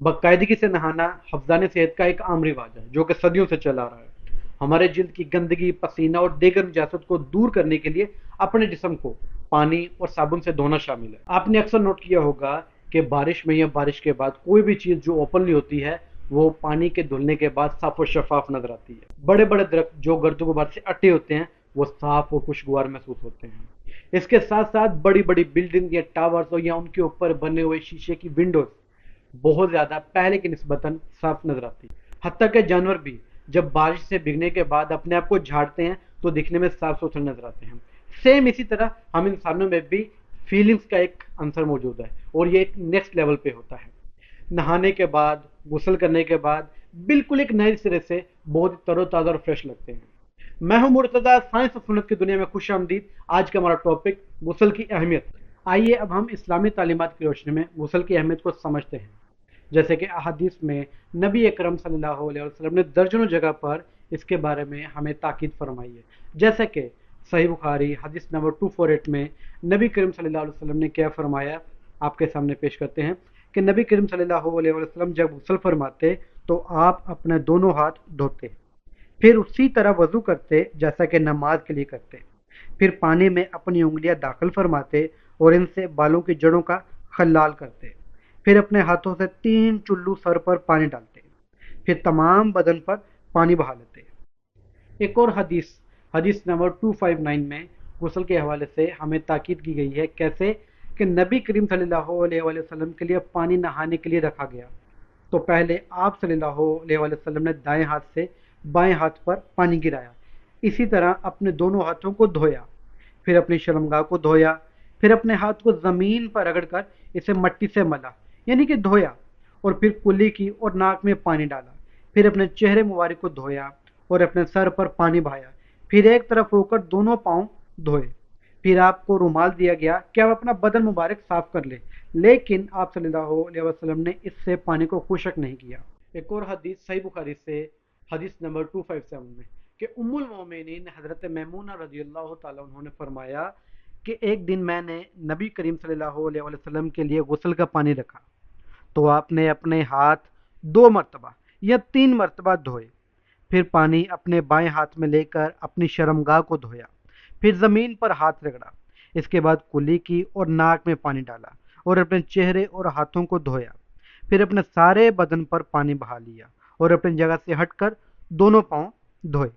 बाकायदगी से नहाना हफ्जान सेहत का एक आम रिवाज है, जो कि सदियों से चला रहा है। हमारे जिल्द की गंदगी, पसीना और देगर नजासत को दूर करने के लिए अपने जिसम को पानी और साबुन से धोना शामिल है। आपने अक्सर नोट किया होगा कि बारिश में या बारिश के बाद कोई भी चीज़ जो ओपनली होती है, वो पानी के धुलने के बाद साफ़ और शफाफ नज़र आती है। बड़े बड़े दरख्त जो गर्द गुबार से अटे होते हैं, वो साफ़ और खुशगवार महसूस होते हैं। इसके साथ साथ बड़ी बड़ी बिल्डिंग या टावर्स या उनके ऊपर बने हुए शीशे की विंडोज़ बहुत ज़्यादा पहले की नस्बता साफ़ नज़र आती है। हती के जानवर भी जब बारिश से भिगने के बाद अपने आप को झाड़ते हैं तो दिखने में साफ़ सुथरे नज़र आते हैं। सेम इसी तरह हम इंसानों में भी फीलिंग्स का एक आंसर मौजूद है और ये एक नेक्स्ट लेवल पे होता है। नहाने के बाद, गुसल करने के बाद बिल्कुल एक नए सिरे से बहुत तरोताज़ा और फ्रेश लगते हैं। मैं हूँ मुर्तदा साइंस और सुनत की दुनिया में खुश आमदीद। आज का हमारा टॉपिक गुसल की अहमियत। आइए अब हम इस्लामी तालीमत की रोशनी में गुसल की अहमियत को समझते हैं। जैसे कि अहादीस में नबी अकरम सल्लल्लाहु वसल्लम ने दर्जनों जगह पर इसके बारे में हमें ताकीद फरमाई है। जैसे कि सही बुखारी, हदीस नंबर टू फोर एट में नबी करीम सल्लल्लाहु अलैहि वसल्लम ने क्या फरमाया? आपके सामने पेश करते हैं कि नबी करीम सल्लल्लाहु अलैहि वसल्लम जब गुसल फरमाते तो आप अपने दोनों हाथ धोते, फिर उसी तरह वज़ू करते, जैसा कि नमाज़ के लिए करते। फिर पानी में अपनी उंगलियाँ दाखिल फरमाते और इनसे बालों की जड़ों का खलाल करते। फिर अपने हाथों से तीन चुल्लू सर पर पानी डालते, फिर तमाम बदन पर पानी बहा लेते। एक और हदीस हदीस नंबर 259 में गुसल के हवाले से हमें ताकीद की गई है कैसे कि नबी करीम सल्लल्लाहु वसल्लम के लिए पानी नहाने के लिए रखा गया। तो पहले आप सल्लल्लाहु वसल्लम ने दाएँ हाथ से बाएँ हाथ पर पानी गिराया, इसी तरह अपने दोनों हाथों को धोया, फिर अपनी शर्मगाह को धोया, फिर अपने हाथ को ज़मीन पर रगड़कर इसे मट्टी से मला यानी कि धोया और फिर कुली की और नाक में पानी डाला। फिर अपने चेहरे मुबारक को धोया और अपने सर पर पानी बहाया। फिर एक तरफ़ होकर दोनों पाँव धोए। फिर आपको रुमाल दिया गया कि आप अपना बदन मुबारक साफ़ कर ले। लेकिन आप वसल्लम ने इससे पानी को खुशक नहीं किया। एक और हदीस, सही बुखारी से, हदीस नंबर 257 में, कि उम्मुल मोमिनीन हज़रत मैमूना रज़ी अल्लाह उन्होंने फरमाया कि एक दिन मैंने नबी करीम सल्लल्लाहु अलैहि वसल्लम के लिए गसल का पानी रखा। तो आपने अपने हाथ दो मरतबा, या तीन मरतबा धोए। फिर पानी अपने बाएँ हाथ में लेकर अपनी शर्मगाह को धोया। फिर ज़मीन पर हाथ रगड़ा। इसके बाद कुली की और नाक में पानी डाला और अपने चेहरे और हाथों को धोया। फिर अपने सारे बदन पर पानी बहा लिया और अपनी जगह से हटकर दोनों पाँव धोए।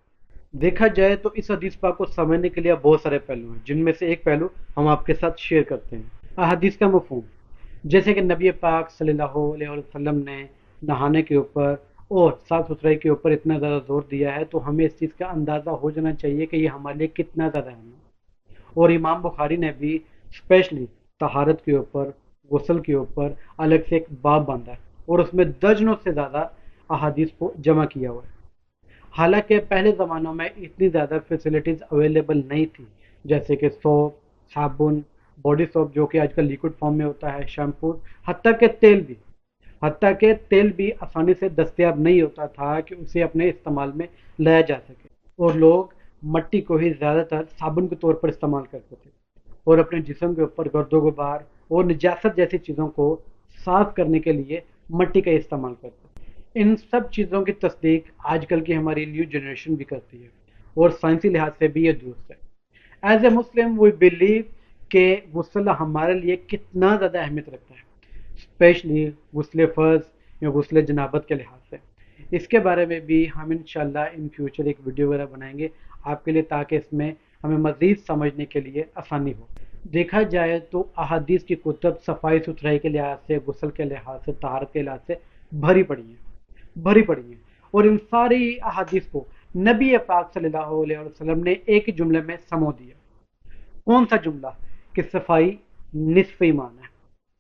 देखा जाए तो इस हदीस पाक को समझने के लिए बहुत सारे पहलू हैं, जिनमें से एक पहलू हम आपके साथ शेयर करते हैं। हदीस का मफहूम जैसे कि नबी पाक सल्लल्लाहु अलैहि वसल्लम ने नहाने के ऊपर और साफ़ सुथराई के ऊपर इतना ज़्यादा ज़ोर दिया है तो हमें इस चीज़ का अंदाज़ा हो जाना चाहिए कि ये हमारे लिए कितना ज़्यादा है। और इमाम बुखारी ने भी स्पेशली तहारत के ऊपर, गसल के ऊपर अलग से एक बाब बांधा है और उसमें दर्जनों से ज़्यादा अहादीस को जमा किया हुआ है। हालाँकि पहले ज़मानों में इतनी ज़्यादा फैसिलिटीज़ अवेलेबल नहीं थी, जैसे कि सोप, साबुन बॉडी सोप जो कि आजकल लिक्विड फॉर्म में होता है शैम्पू हती के तेल भी हती के तेल भी आसानी से दस्तियाब नहीं होता था कि उसे अपने इस्तेमाल में लाया जा सके। और लोग मट्टी को ही ज़्यादातर साबुन के तौर पर इस्तेमाल करते थे और अपने जिसम के ऊपर गर्दो गुबार और निजात जैसी चीज़ों को साफ़ करने के लिए मट्टी का इस्तेमाल करते इन सब चीज़ों की तस्दीक आजकल की हमारी न्यू जनरेशन भी करती है और साइंसी लिहाज से भी ये दुरुस्त है। As a Muslim we believe कि गुसल हमारे लिए कितना ज़्यादा अहमियत रखता है स्पेशली गुसल फ़र्ज़ या गुसल जनाबत के लिहाज से। इसके बारे में भी हम इन इन फ्यूचर एक वीडियो वगैरह बनाएँगे, आपके लिए ताकि इसमें हमें मज़ीद समझने के लिए आसानी हो। देखा जाए तो अहादीस की कुतब सफ़ाई सुथराई के लिहाज से, गुसल के लिहाज से, तहारत के लिहाज से भरी पड़ी है, भरी पड़ी है। और इन सारी अहादीस को नबी पाक सल्लल्लाहु अलैहि वसल्लम ने एक जुमले में समो दिया। कौन सा जुमला? कि सफ़ाई निसफ ईमान है।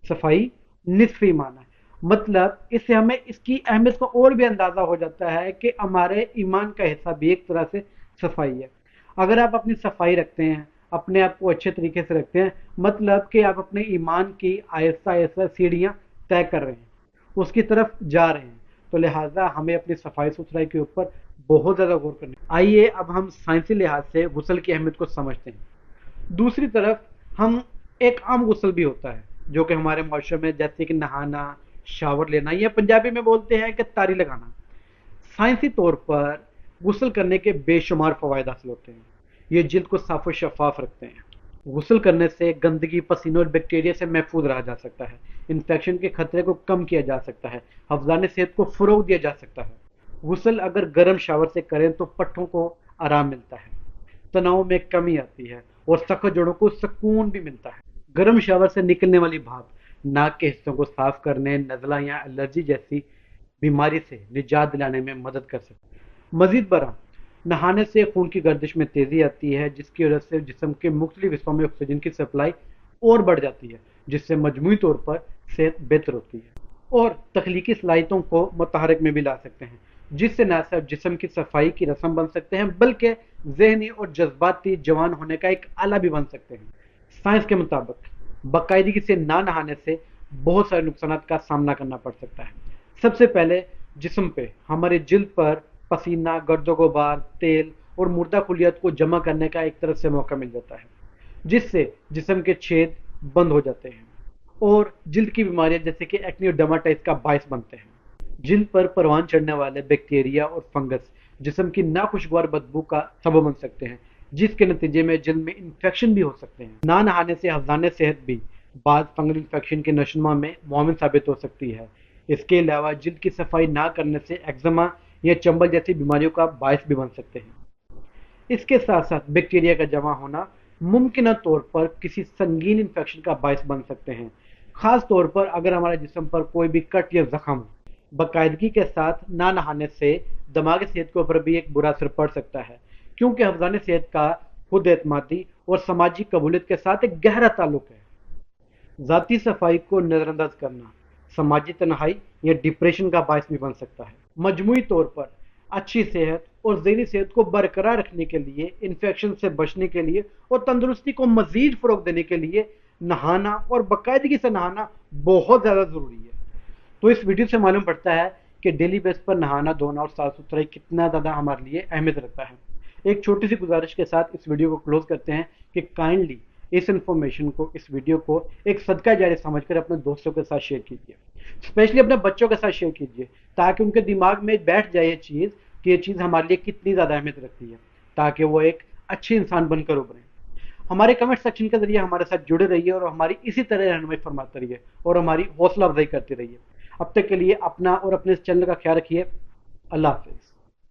सफ़ाई निसफ ईमान है। मतलब इससे हमें इसकी अहमियत का और भी अंदाज़ा हो जाता है कि हमारे ईमान का हिस्सा भी एक तरह से सफ़ाई है। अगर आप अपनी सफ़ाई रखते हैं, अपने आप को अच्छे तरीके से रखते हैं मतलब कि आप अपने ईमान की आहिस्ता आहिस्ता सीढ़ियाँ तय कर रहे हैं, उसकी तरफ़ जा रहे हैं तो लिहाजा हमें अपनी सफ़ाई सुथराई के ऊपर बहुत ज़्यादा गौर करना। आइए अब हम साइंसी लिहाज से गुसल की अहमियत को समझते हैं। दूसरी तरफ़ हम एक आम गुसल भी होता है, जो कि हमारे माशरे में जैसे कि नहाना, शावर लेना, या पंजाबी में बोलते हैं कि तारी लगाना। साइंसी तौर पर गुसल करने के बेशुमार फवायद हासिल होते हैं। ये जिल्द को साफ़ और शफाफ रखते हैं। गुसल करने से गंदगी, पसीनों और बैक्टीरिया से महफूज रहा जा सकता है। इन्फेक्शन के खतरे को कम किया जा सकता है। हफ्जान सेहत को फ़रोग दिया जा सकता है। गुसल अगर गर्म शावर से करें तो पट्टों को आराम मिलता है। तनाव में कमी आती है और सख्त जोड़ों को सुकून भी मिलता है। गर्म शावर से निकलने वाली भाप, नाक के हिस्सों को साफ़ करने, नज़ला या एलर्जी जैसी बीमारी से निजात दिलाने में मदद कर सकते मजीद बरा नहाने से खून की गर्दिश में तेज़ी आती है, जिसकी वजह से जिसम के मुख्तलिफ़ हिस्सों में ऑक्सीजन की सप्लाई और बढ़ जाती है, जिससे मजमू तौर पर सेहत बेहतर होती है। और तख्लीकी सलाहितों को मतहरक में भी ला सकते हैं, जिससे न सिर्फ़ जिसम की सफ़ाई की रस्म बन सकते हैं, बल्कि जहनी और जज्बाती जवान होने का एक आला भी बन सकते हैं। साइंस के मुताबिक बाकायदगी से ना नहाने से बहुत सारे नुकसान का सामना करना पड़ सकता है। सबसे पहले, जिसम पे हमारे जिल्द पर पसीना, गर्दो गुबार तेल और मुर्दा खुलियत को जमा करने का एक तरह से मौका मिल जाता है, जिससे जिसम के छेद बंद हो जाते हैं और जिल्द की बीमारियाँ जैसे कि एक्नी और डमाटाइस का बायस बनते हैं। जिल्द पर परवान चढ़ने वाले बैक्टीरिया और फंगस जिसम की नाखुशगवार बदबू का सबब बन सकते हैं, जिसके नतीजे में जल्द में इन्फेक्शन भी हो सकते हैं। ना नहाने से हफ्जान सेहत भी, बाद फंगल इन्फेक्शन के नशुमा में मोमिन साबित हो सकती है। इसके अलावा जिल्द की सफ़ाई ना करने से एक्जमा या चंबल जैसी बीमारियों का बायस भी बन सकते हैं। इसके साथ साथ बैक्टीरिया का जमा होना मुमकिन तौर पर किसी संगीन इन्फेक्शन का बायस बन सकते हैं। खास तौर पर अगर हमारे जिसम पर कोई भी कट या जख्म बाकायदगी के साथ ना नहाने से दिमागी सेहत के ऊपर भी एक बुरा असर पड़ सकता है, क्योंकि हफ्जान सेहत का खुद एतमादी और समाजी कबूलियत के साथ एक गहरा ताल्लुक है। ज़ाती सफ़ाई को नज़रअंदाज करना समाजी तनहाई या डिप्रेशन का बायस भी बन सकता है। मजमू तौर पर अच्छी सेहत और जहनी सेहत को बरकरार रखने के लिए, इन्फेक्शन से बचने के लिए और तंदुरुस्ती को मजीद फ़रोग देने के लिए नहाना और बाकायदगी से नहाना बहुत ज़्यादा ज़रूरी है। तो इस वीडियो से मालूम पड़ता है कि डेली बेस पर नहाना, धोना और साफ़ सुथराई कितना ज़्यादा हमारे लिए अहमियत रखता है। एक छोटी सी गुजारिश के साथ इस वीडियो को क्लोज करते हैं कि काइंडली इस इन्फॉर्मेशन को, इस वीडियो को एक सदका जारी समझकर अपने दोस्तों के साथ शेयर कीजिए। स्पेशली अपने बच्चों के साथ शेयर कीजिए, ताकि उनके दिमाग में बैठ जाए ये चीज़ कि ये चीज़ हमारे लिए कितनी ज़्यादा अहमियत रखती है, ताकि वो एक अच्छे इंसान बनकर उभरें। हमारे कमेंट सेक्शन के ज़रिए हमारे साथ जुड़े रहिए और हमारी इसी तरह रहनुमाई फरमाते रहिए और हमारी हौसला अफजाई करते रहिए। अब तक के लिए अपना और अपने इस चैनल का ख्याल रखिए। अल्लाह हाफिज़।